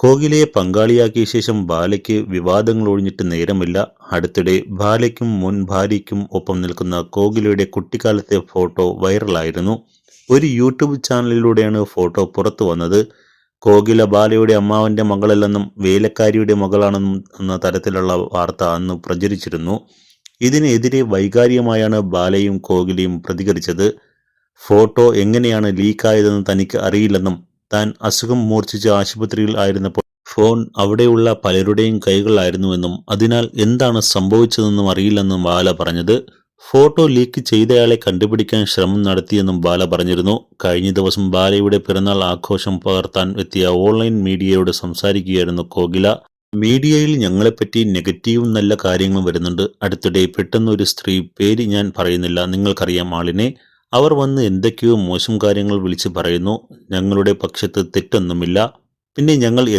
കോകിലയെ പങ്കാളിയാക്കിയ ശേഷം ബാലയ്ക്ക് വിവാദങ്ങൾ ഒഴിഞ്ഞിട്ട് നേരമില്ല. അടുത്തിടെ ബാലയ്ക്കും മുൻ ഭാര്യയ്ക്കും ഒപ്പം നിൽക്കുന്ന കോകിലയുടെ കുട്ടിക്കാലത്തെ ഫോട്ടോ വൈറലായിരുന്നു. ഒരു യൂട്യൂബ് ചാനലിലൂടെയാണ് ഫോട്ടോ പുറത്തു വന്നത്. കോകില ബാലയുടെ അമ്മാവന്റെ മകളല്ലെന്നും വേലക്കാരിയുടെ മകളാണെന്നും എന്ന തരത്തിലുള്ള വാർത്ത അന്ന് പ്രചരിച്ചിരുന്നു. ഇതിനെതിരെ വൈകാരികമായാണ് ബാലയും കോകിലയും പ്രതികരിച്ചത്. ഫോട്ടോ എങ്ങനെയാണ് ലീക്കായതെന്ന് തനിക്ക് അറിയില്ലെന്നും താൻ അസുഖം മൂർച്ഛിച്ച് ആശുപത്രിയിൽ ആയിരുന്നപ്പോൾ ഫോൺ അവിടെയുള്ള പലരുടെയും കൈകളിലായിരുന്നുവെന്നും അതിനാൽ എന്താണ് സംഭവിച്ചതെന്നും അറിയില്ലെന്നും ബാല പറഞ്ഞത്. ഫോട്ടോ ലീക്ക് ചെയ്തയാളെ കണ്ടുപിടിക്കാൻ ശ്രമം നടത്തിയെന്നും ബാല പറഞ്ഞിരുന്നു. കഴിഞ്ഞ ദിവസം ബാലയുടെ പിറന്നാൾ ആഘോഷം പകർത്താൻ എത്തിയ ഓൺലൈൻ മീഡിയയോട് സംസാരിക്കുകയായിരുന്നു കോകില. മീഡിയയിൽ ഞങ്ങളെപ്പറ്റി നെഗറ്റീവും നല്ല കാര്യങ്ങളും വരുന്നുണ്ട്. അടുത്തിടെ പെട്ടെന്നൊരു സ്ത്രീ പേര് ഞാൻ പറയുന്നില്ല. നിങ്ങൾക്കറിയാം ആളിനെ. അവർ വന്ന് എന്തൊക്കെയോ മോശം കാര്യങ്ങൾ വിളിച്ചു പറയുന്നു. ഞങ്ങളുടെ പക്ഷത്ത് തെറ്റൊന്നുമില്ല. പിന്നെ ഞങ്ങൾ